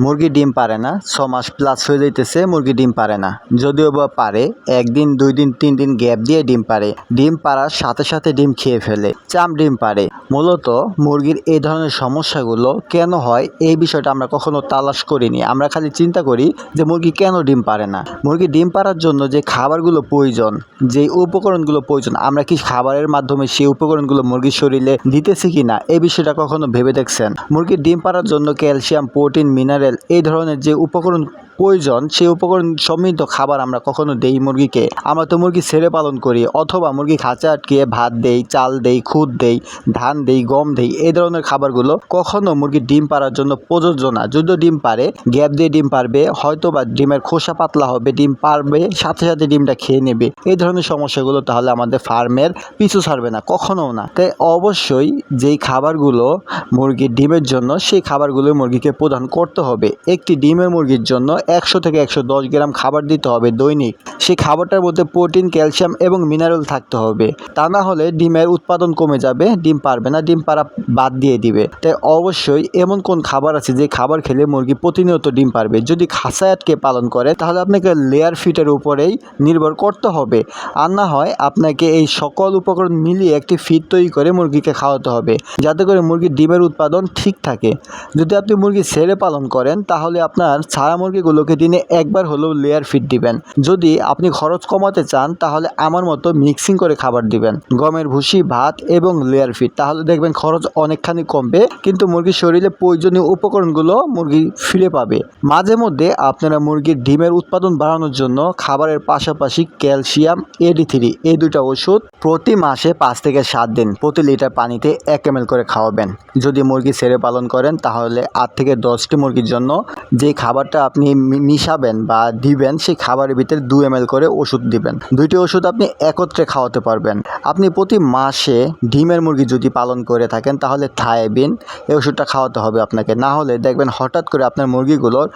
মুরগি ডিম পারে না, ছ মাস প্লাস হয়ে যাইতেছে, মুরগি ডিম পারে না। যদিও বা পারে, একদিন, দুই দিন, তিন দিন গ্যাপ দিয়ে ডিম পারে। ডিম পাড়ার সাথে সাথে ডিম খেয়ে ফেলে। চাম ডিম পারে। মূলত মুরগির এই ধরনের সমস্যাগুলো কেন হয় এই বিষয়টা আমরা কখনো তালাশ করিনি। আমরা খালি চিন্তা করি যে মুরগি কেন ডিম পারে না। মুরগি ডিম পাড়ার জন্য যে খাবারগুলো প্রয়োজন যে উপকরণগুলো প্রয়োজন, আমরা কি খাবারের মাধ্যমে সেই উপকরণগুলো মুরগির শরীরে দিতেছি কি না এই বিষয়টা কখনো ভেবে দেখছেন? মুরগির ডিম পাড়ার জন্য ক্যালসিয়াম, প্রোটিন, মিনারেল এই ধরনের যে উপকরণ প্রয়োজন, সেই উপকরণ সমৃদ্ধ খাবার আমরা কখনো দেই মুরগিকে। আমরা তো মুরগি ছেড়ে পালন করি, অথবা মুরগি খাঁচা আটকিয়ে ভাত দেই, চাল দেই, খুদ দেই, ধান দেই গম, দেই এই ধরনের খাবারগুলো কখনো মুরগির ডিম পাড়ার জন্য প্রযোজ্য না। যদিও ডিম পারে গ্যাপ দিয়ে ডিম পারবে হয়তো বা ডিমের খোসা পাতলা হবে, ডিম পারবে সাথে সাথে ডিমটা খেয়ে নেবে। এই ধরনের সমস্যাগুলো তাহলে আমাদের ফার্মের পিছু ছাড়বে না কখনো না। তাই অবশ্যই যেই খাবারগুলো মুরগির ডিমের জন্য, সেই খাবারগুলো মুরগিকে প্রদান করতে হবে। একটি ডিমের মুরগির জন্য একশো থেকে একশো দশ গ্রাম খাবার দিতে হবে দৈনিক। সেই খাবারটার মধ্যে প্রোটিন, ক্যালসিয়াম এবং মিনারেল থাকতে হবে। তা না হলে ডিমের উৎপাদন কমে যাবে, ডিম পারবে না, ডিম পাড়া বাদ দিয়ে দিবে। তাই অবশ্যই এমন কোন খাবার আছে যে খাবার খেলে মুরগি প্রতিনিয়ত ডিম পারবে? যদি খাঁচায় আটকে পালন করে, তাহলে আপনাকে লেয়ার ফিটের উপরেই নির্ভর করতে হবে। আর না হয় আপনাকে এই সকল উপকরণ মিলিয়ে একটি ফিট তৈরি করে মুরগিকে খাওয়াতে হবে, যাতে করে মুরগির ডিমের উৎপাদন ঠিক থাকে। যদি আপনি মুরগি ছেড়ে পালন করেন, তাহলে আপনার ছাড়া মুরগিগুলোকে দিনে একবার হলেও লেয়ার ফিট দিবেন। যদি আপনি খরচ কমাতে চান, তাহলে আমার মতো মিক্সিং করে খাবার দিবেন। গমের ভুসি, ভাত এবং লেয়ার ফিট তাহলে দেখবেন খরচ অনেকখানি কমবে, কিন্তু মুরগির শরীরে প্রয়োজনীয় উপকরণগুলো মুরগি ফিরে পাবে। মাঝে মধ্যে আপনারা মুরগির ডিমের উৎপাদন বাড়ানোর জন্য খাবারের পাশাপাশি ক্যালসিয়াম এডি থ্রি এই দুইটা ওষুধ প্রতি মাসে পাঁচ থেকে সাত দিন প্রতি লিটার পানিতে এক এম করে খাওয়াবেন। যদি মুরগি ছেড়ে পালন করেন, তাহলে আট থেকে দশটি মুরগির জন্য যে খাবারটা আপনি মিশাবেন বা দিবেন, সেই খাবারের ভিতরে দু এম করে ওষুধ দিবেন। দুইটি ওষুধ আপনি একত্রে খাওয়াতে পারবেন। আপনি প্রতি মাসে ডিমের মুরগি যদি পালন করে থাকেন, তাহলে থায়াবিন এই ওষুধটা খাওয়াতে হবে আপনাকে। না হলে দেখবেন হঠাৎ করে আপনার মুরগিগুলোর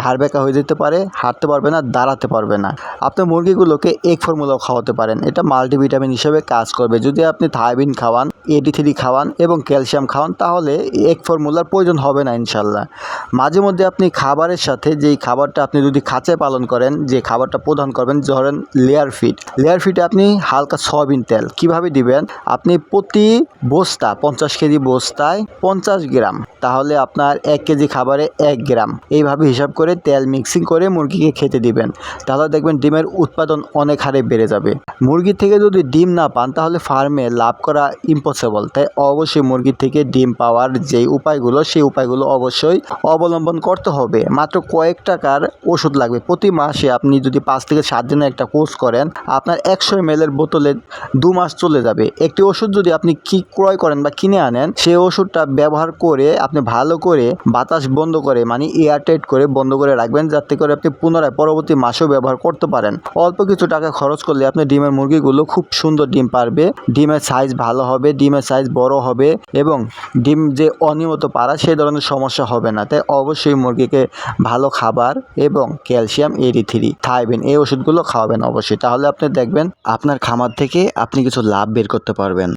ঘাড় বেঁকা হয়ে যেতে পারে, হাঁটতে পারবে না, দাঁড়াতে পারবে না। আপনার মুরগিগুলোকে এক ফর্মুলাও খাওয়াতে পারেন। এটা মাল্টিভিটামিন হিসেবে কাজ করবে। যদি আপনি থায়াবিন খাওয়ান এডি থ্রি খাওয়ান এবং ক্যালসিয়াম খাওয়ান, তাহলে এক ফর্মুলার প্রয়োজন হবে না ইনশাল্লাহ মাঝে মধ্যে আপনি খাবারের সাথে যেই খাবারটা আপনি যদি খাঁচায় পালন করেন, যে খাবারটা প্রদান করবেন ধরেন লেয়ার ফিট লেয়ার ফিটে আপনি হালকা সয়াবিন তেল। কীভাবে দিবেন? আপনি প্রতি বস্তা পঞ্চাশ কেজি বস্তায় পঞ্চাশ গ্রাম। তাহলে আপনার এক কেজি খাবারে এক গ্রাম। এইভাবে হিসাব করে তেল মিক্সিং করে মুরগিকে খেতে দিবেন। তাহলে দেখবেন ডিমের উৎপাদন অনেক হারে বেড়ে যাবে। মুরগি থেকে যদি ডিম না পান, তাহলে ফার্মে লাভ করা ইম্পসিবল তাই অবশ্যই মুরগি থেকে ডিম পাওয়ার যেই উপায়গুলো, সেই উপায়গুলো অবশ্যই অবলম্বন করতে হবে। মাত্র কয়েক টাকার ওষুধ লাগবে। প্রতি মাসে আপনি যদি পাঁচ থেকে সাত দিনের একটা কোর্স করেন, আপনার একশো এম বোতলে দু মাস চলে যাবে। একটি ওষুধ যদি আপনি কি ক্রয় করেন বা কিনে আনেন সেই ওষুধটা ব্যবহার করে আপনি ভালো করে বাতাস বন্ধ করে মানে এয়ারটাইট করে বন্ধ করে রাখবেন, যাতে করে আপনি পুনরায় পরবর্তী মাসেও ব্যবহার করতে পারেন। অল্প কিছু টাকা খরচ করলে আপনি ডিমের মুরগিগুলো খুব সুন্দর ডিম পারবে, ডিমের সাইজ ভালো হবে, ডিমের সাইজ বড় হবে এবং ডিম যে অনিয়মিত পারা সেই ধরনের সমস্যা হবে না। তাই অবশ্যই মুরগিকে ভালো খাবার এবং ক্যালসিয়াম এডি থ্রি থাইবেন এই ওষুধগুলো খাওয়াবেন অবশ্যই। তাহলে আপনি দেখবেন আপনার খামার থেকে আপনি কিছু লাভ বের করতে পারবেন।